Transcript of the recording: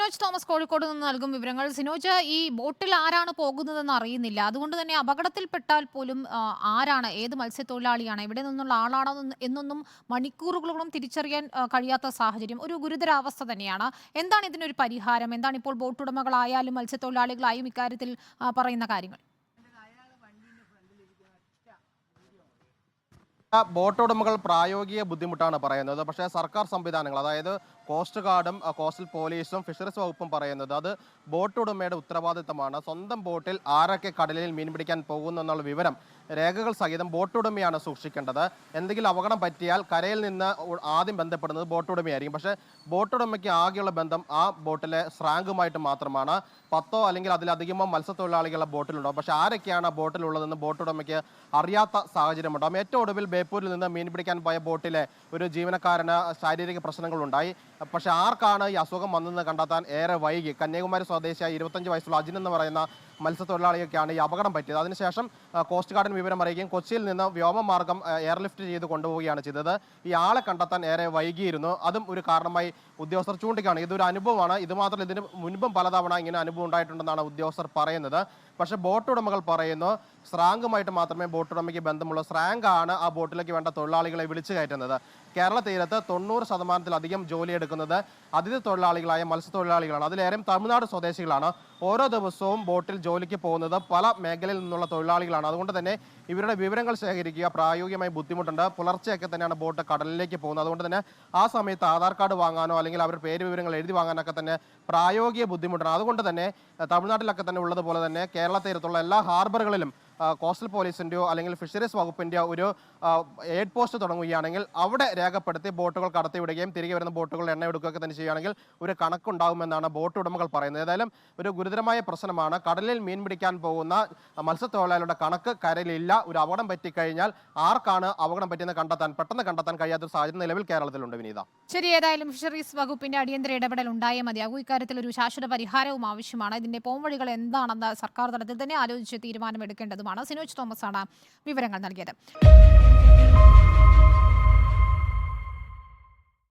Sinoj Thomas Kozhikode നിന്ന് നൽകും വിവരങ്ങൾ. സിനോജ് ഈ ബോട്ടിൽ ആരാണ് പോകുന്നതെന്ന് അറിയുന്നില്ല. അതുകൊണ്ട് തന്നെ അപകടത്തിൽപ്പെട്ടാൽ പോലും ആരാണ് ഏത് മത്സ്യത്തൊഴിലാളിയാണ് എവിടെ നിന്നുള്ള ആളാണോ എന്നൊന്നും മണിക്കൂറുകളോളം തിരിച്ചറിയാൻ കഴിയാത്ത സാഹചര്യം. ഒരു ഗുരുതരാവസ്ഥ തന്നെയാണ്. എന്താണ് ഇതിനൊരു പരിഹാരം? എന്താണ് ഇപ്പോൾ ബോട്ടുടമകളായാലും മത്സ്യത്തൊഴിലാളികളായും ഇക്കാര്യത്തിൽ പറയുന്ന കാര്യങ്ങൾ? ബോട്ടുടമകൾ പ്രായോഗിക ബുദ്ധിമുട്ടാണ് പറയുന്നത്. പക്ഷേ സർക്കാർ സംവിധാനങ്ങൾ അതായത് കോസ്റ്റ് ഗാർഡും കോസ്റ്റൽ പോലീസും ഫിഷറീസ് വകുപ്പും പറയുന്നത് അത് ബോട്ട് ഉടമയുടെ ഉത്തരവാദിത്തമാണ്. സ്വന്തം ബോട്ടിൽ ആരൊക്കെ കടലിൽ മീൻ പിടിക്കാൻ പോകുന്നു എന്നുള്ള വിവരം രേഖകൾ സഹിതം ബോട്ട് ഉടമയാണ് സൂക്ഷിക്കേണ്ടത്. എന്തെങ്കിലും അപകടം പറ്റിയാൽ കരയിൽ നിന്ന് ആദ്യം ബന്ധപ്പെടുന്നത് ബോട്ട് ഉടമയായിരിക്കും. പക്ഷേ ബോട്ട് ഉടമയ്ക്ക് ആകെയുള്ള ബന്ധം ആ ബോട്ടിലെ സ്രാങ്കുമായിട്ട് മാത്രമാണ്. പത്തോ അല്ലെങ്കിൽ അതിലധികമോ മത്സ്യത്തൊഴിലാളികളുടെ ബോട്ടിലുണ്ടാവും. പക്ഷേ ആരൊക്കെയാണ് ആ ബോട്ടിലുള്ളതെന്ന് ബോട്ട് ഉടമയ്ക്ക് അറിയാത്ത സാഹചര്യം സാഹചര്യമുണ്ടാകും ഏറ്റവും ഒടുവിൽ ബേപ്പൂരിൽ നിന്ന് മീൻ പിടിക്കാൻ പോയ ബോട്ടിലെ ഒരു ജീവനക്കാരന് ശാരീരിക പ്രശ്നങ്ങളുണ്ടായി. പക്ഷേ ആർക്കാണ് ഈ അസുഖം വന്നതെന്ന് കണ്ടെത്താൻ ഏറെ വൈകി? കന്യാകുമാരി സ്വദേശിയായ ഇരുപത്തഞ്ച് വയസ്സുള്ള അജിൻ എന്ന് പറയുന്ന മത്സ്യത്തൊഴിലാളിയൊക്കെയാണ് ഈ അപകടം പറ്റിയത്. അതിനുശേഷം കോസ്റ്റ് ഗാർഡിന് വിവരം അറിയിക്കുകയും കൊച്ചിയിൽ നിന്ന് വ്യോമമാർഗം എയർലിഫ്റ്റ് ചെയ്ത് കൊണ്ടുപോവുകയാണ് ചെയ്തത്. ഈ ആളെ കണ്ടെത്താൻ ഏറെ വൈകിയിരുന്നു. അതും ഒരു കാരണമായി ഉദ്യോഗസ്ഥർ ചൂണ്ടിക്കാണ്. ഇതൊരു അനുഭവമാണ്. ഇത് മാത്രമല്ല ഇതിന് മുൻപും പലതവണ ഇങ്ങനെ അനുഭവം ഉണ്ടായിട്ടുണ്ടെന്നാണ് ഉദ്യോഗസ്ഥർ പറയുന്നത്. പക്ഷേ ബോട്ട് ഉടമകൾ പറയുന്നു സ്രാങ്കുമായിട്ട് മാത്രമേ ബോട്ട് ഉടമയ്ക്ക് ബന്ധമുള്ളൂ. സ്രാങ്കാണ് ആ ബോട്ടിലേക്ക് വേണ്ട തൊഴിലാളികളെ വിളിച്ചു കയറ്റുന്നത്. കേരള തീരത്ത് തൊണ്ണൂറ് ശതമാനത്തിലധികം ജോലിയെടുക്കുന്നത് അതിഥി തൊഴിലാളികളായ മത്സ്യത്തൊഴിലാളികളാണ്. അതിലേറെ തമിഴ്നാട് സ്വദേശികളാണ്. ഓരോ ദിവസവും ബോട്ടിൽ ജോലിക്ക് പോകുന്നത് പല മേഖലയിൽ നിന്നുള്ള തൊഴിലാളികളാണ്. അതുകൊണ്ട് തന്നെ ഇവരുടെ വിവരങ്ങൾ ശേഖരിക്കുക പ്രായോഗികമായി ബുദ്ധിമുട്ടുണ്ട്. പുലർച്ചെയൊക്കെ തന്നെയാണ് ബോട്ട് കടലിലേക്ക് പോകുന്നത്. അതുകൊണ്ട് തന്നെ ആ സമയത്ത് ആധാർ കാർഡ് വാങ്ങാനോ അല്ലെങ്കിൽ അവരുടെ പേര് വിവരങ്ങൾ എഴുതി വാങ്ങാനൊക്കെ തന്നെ പ്രായോഗിക ബുദ്ധിമുട്ടാണ്. അതുകൊണ്ട് തന്നെ തമിഴ്നാട്ടിലൊക്കെ തന്നെ ഉള്ളതുപോലെ തന്നെ കേരള തീരത്തുള്ള എല്ലാ ഹാർബറുകളിലും കോസ്റ്റൽ പോലീസിന്റെയോ അല്ലെങ്കിൽ ഫിഷറീസ് വകുപ്പിന്റെയോ ഒരു എയ്ഡ് പോസ്റ്റ് തുടങ്ങുകയാണെങ്കിൽ അവിടെ രേഖപ്പെടുത്തി ബോട്ടുകൾ കടത്തിവിടുകയും തിരികെ വരുന്ന ബോട്ടുകൾ എണ്ണ എടുക്കുകയൊക്കെ തന്നെ ചെയ്യുകയാണെങ്കിൽ ഒരു കണക്കുണ്ടാകുമെന്നാണ് ബോട്ട് ഉടമകൾ പറയുന്നത്. ഏതായാലും ഒരു ഗുരുതരമായ പ്രശ്നമാണ്. കടലിൽ മീൻ പിടിക്കാൻ പോകുന്ന മത്സ്യത്തൊഴിലാളികളുടെ കണക്ക് കരയിലില്ല ഒരു അപകടം പറ്റിക്കഴിഞ്ഞാൽ ആർക്കാണ് അപകടം പറ്റിയെന്ന് കണ്ടെത്താൻ പെട്ടെന്ന് കണ്ടെത്താൻ കഴിയാത്ത ഒരു സാഹചര്യം നിലവിൽ കേരളത്തിലുണ്ട് വിനീത. ശരി ഏതായാലും ഫിഷറീസ് വകുപ്പിന്റെ അടിയന്തര ഇടപെടൽ ഉണ്ടായേ മതിയാകൂ. ഇക്കാര്യത്തിൽ ഒരു ശാശ്വത പരിഹാരവും ആവശ്യമാണ്. ഇതിന്റെ പോംവഴികൾ എന്താണെന്ന് സർക്കാർ തലത്തിൽ തന്നെ ആലോചിച്ച് തീരുമാനമെടുക്കേണ്ടതുമാണ്. സിനോജ് തോമസ് ആണ് വിവരങ്ങൾ നൽകിയത്.